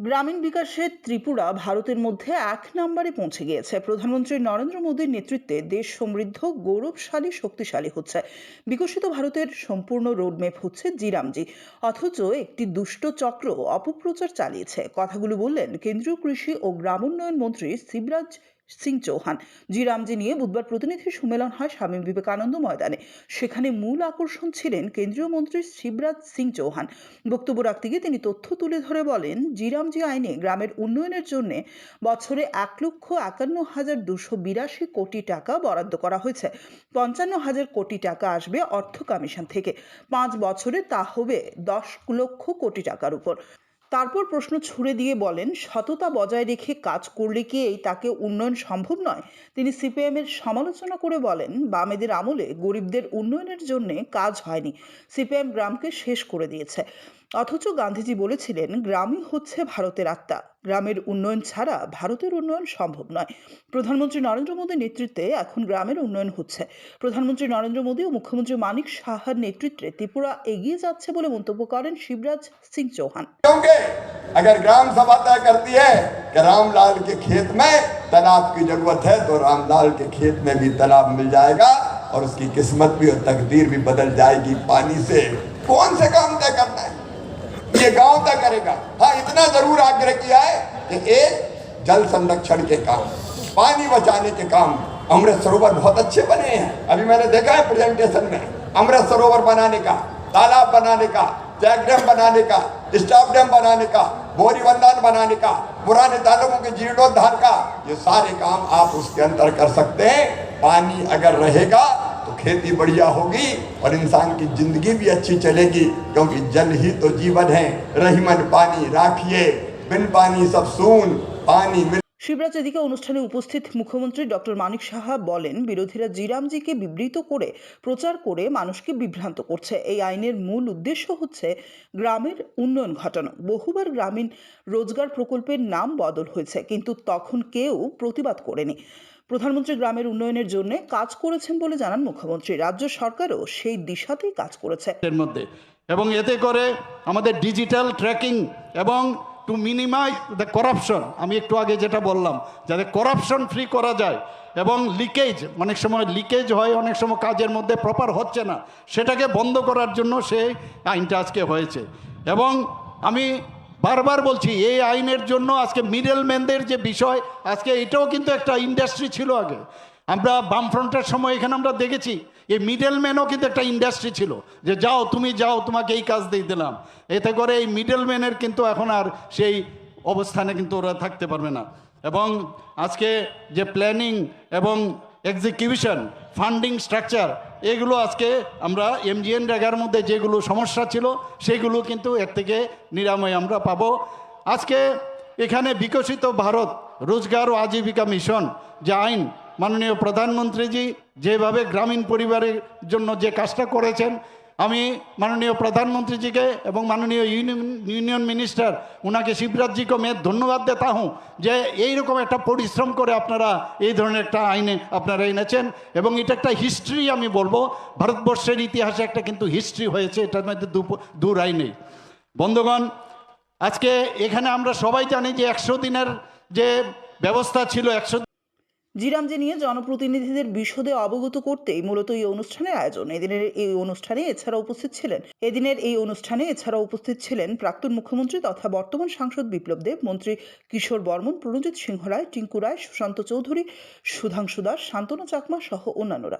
গ্রামীণ বিকাশে ত্রিপুরা ভারতের মধ্যে এক নম্বরে পৌঁছে গিয়েছে। প্রধানমন্ত্রী নরেন্দ্র মোদীর নেতৃত্বে দেশ সমৃদ্ধ, গৌরবশালী, শক্তিশালী হচ্ছে। বিকশিত ভারতের সম্পূর্ণ রোডম্যাপ হচ্ছে জিরামজি। অথচ একটি দুষ্ট চক্র অপপ্রচার চালিয়েছে। কথাগুলো বললেন কেন্দ্রীয় কৃষি ও গ্রামোন্নয়ন মন্ত্রী শিবরাজ সিং চৌহান। জিরামজি নিয়ে বুধবার প্রতিনিধি সম্মেলন হয় স্বামী বিবেকানন্দ ময়দানে। সেখানে মূল আকর্ষণ ছিলেন কেন্দ্রীয় মন্ত্রী শিবরাজ সিং চৌহান। বক্তব্য রাখতে গিয়ে তিনি তথ্য তুলে ধরে বলেন জিরামজি আইনে গ্রামের উন্নয়নের জন্য বছরে এক লক্ষ একান্ন হাজার দুশো বিরাশি কোটি টাকা বরাদ্দ করা হয়েছে। পঞ্চান্ন হাজার কোটি টাকা আসবে অর্থ কমিশন থেকে। পাঁচ বছরে তা হবে দশ লক্ষ কোটি টাকার উপর। তারপর প্রশ্ন ছুড়ে দিয়ে বলেন, সততা বজায় রেখে কাজ করলে কি এই তাকে উন্নয়ন সম্ভব নয়? তিনি সিপিএমের সমালোচনা করে বলেন, বামেদের আমলে গরিবদের উন্নয়নের জন্যে কাজ হয়নি। সিপিএম গ্রামকে শেষ করে দিয়েছে। অথচ গান্ধীজি বলেছিলেন গ্রামই হচ্ছে ভারতের আত্মা গ্রামের উন্নয়ন ছাড়া ভারতের উন্নয়ন সম্ভব নয় প্রধানমন্ত্রী নরেন্দ্র মোদীর নেতৃত্বে এখন গ্রামের উন্নয়ন হচ্ছে প্রধানমন্ত্রী নরেন্দ্র মোদী ও মুখ্যমন্ত্রী মানিক সাহার নেতৃত্বে ত্রিপুরা এগিয়ে যাচ্ছে বলে মন্তব্য করেন শিবরাজ সিং চৌহান क्योंकि अगर ग्राम सभा तय करती है कि रामलाल के खेत में तालाब की जरूरत है तो रामलाल के खेत में भी तालाब मिल जाएगा और उसकी किस्मत भी और तकदीर भी बदल जाएगी पानी से कौन से काम तय करना है ये गाँव तय करेगा? हाँ इतना ज़रूर आग्रह किया है कि एक जल संरक्षण के काम, पानी बचाने के काम अमृत सरोवर बहुत अच्छे बने हैं। अभी मैंने देखा है प्रेजेंटेशन में, अमृत सरोवर बनाने का, तालाब बनाने का चैक डैम बनाने का स्टॉप डैम बनाने का, बोरी बंदान बनाने का, पुराने तालाबों के जीर्णोद्धार का, ये सारे काम आप उसके अंदर कर सकते हैं। पानी अगर रहेगा तो खेती बढ़िया होगी और इंसान की ज़िंदगी भी अच्छी चलेगी, क्योंकि जल ही तो जीवन है। रहीमन पानी, राखिए। बिन पानी सब सून, पानी मिल শিবরাজ এদিকে অনুষ্ঠানে উপস্থিত মুখ্যমন্ত্রী ডক্টর মানিক সাহা বলেন, বিরোধীরা জিরামজিকে বিবৃত করে প্রচার করে মানুষকে বিভ্রান্ত করছে। এই আইনের মূল উদ্দেশ্য হচ্ছে গ্রামের উন্নয়ন ঘটানো। বহুবার গ্রামীণ রোজগার প্রকল্পের নাম বদল হয়েছে, কিন্তু তখন কেউ প্রতিবাদ করেনি। প্রধানমন্ত্রী গ্রামের উন্নয়নের জন্য কাজ করেছেন বলে জানান মুখ্যমন্ত্রী। রাজ্য সরকারও সেই দিশাতেই কাজ করেছে। এর মধ্যে। এবং এতে করে আমাদের ডিজিটাল ট্র্যাকিং এবং টু মিনিমাইজ দ্য করাপশন আমি একটু আগে যেটা বললাম, যাতে করাপশন ফ্রি করা যায় এবং লিকেজ অনেক সময় লিকেজ হয়, অনেক সময় কাজের মধ্যে প্রপার হচ্ছে না, সেটাকে বন্ধ করার জন্য সেই আইনটা আজকে হয়েছে। এবং আমি বারবার বলছি, এই আইনের জন্য আজকে মিডলম্যানদের যে বিষয়, আজকে এটাও কিন্তু একটা ইন্ডাস্ট্রি ছিল আগে। আমরা বামফ্রন্টের সময় এখানে আমরা দেখেছি, এই মিডলম্যানও কিন্তু একটা ইন্ডাস্ট্রি ছিল, যে যাও তুমি যাও, তোমাকে এই কাজ দিয়ে দিলাম। এতে করে এই মিডলম্যানের কিন্তু এখন আর সেই অবস্থানে কিন্তু ওরা থাকতে পারবে না। এবং আজকে যে প্ল্যানিং এবং এক্সিকিউশন ফান্ডিং স্ট্রাকচার এগুলো আজকে আমরা এমজিএন রেগার মধ্যে যেগুলো সমস্যা ছিল, সেগুলো কিন্তু এর থেকে নিরাময় আমরা পাবো। আজকে এখানে বিকশিত ভারত, রোজগার ও আজীবিকা মিশন যে আইন মাননীয় প্রধানমন্ত্রীজি, যেভাবে গ্রামীণ পরিবারের জন্য যে কাজটা করেছেন, আমি মাননীয় প্রধানমন্ত্রীজিকে এবং মাননীয় ইউনিয়ন ইউনিয়ন মিনিস্টার, উনাকে শিবরাজজিকে मैं ধন্যবাদ দেতা হুঁ, যে এইরকম একটা পরিশ্রম করে আপনারা এই ধরনের একটা আইনে আপনারা এনেছেন এবং এটা একটা হিস্ট্রি আমি বলব, ভারতবর্ষের ইতিহাসে একটা কিন্তু হিস্ট্রি হয়েছে, এটার মধ্যে দু রায় নেই। বন্ধুগণ, আজকে এখানে আমরা সবাই জানি যে একশো দিনের যে ব্যবস্থা ছিল, একশো জিরামজি নিয়ে জনপ্রতিনিধিদের বিশদে অবগত করতেই মূলত এই অনুষ্ঠানের আয়োজন। এদিনের এই অনুষ্ঠানে এছাড়া উপস্থিত ছিলেন এদিনের এই অনুষ্ঠানে এছাড়া উপস্থিত ছিলেন প্রাক্তন মুখ্যমন্ত্রী তথা বর্তমান সাংসদ বিপ্লব দেব, মন্ত্রী কিশোর বর্মন, প্রণজিৎ সিংহ রায়, টিঙ্কু রায়, সুশান্ত চৌধুরী, সুধাংশু দাস, শান্তনু চাকমা সহ অন্যান্যরা।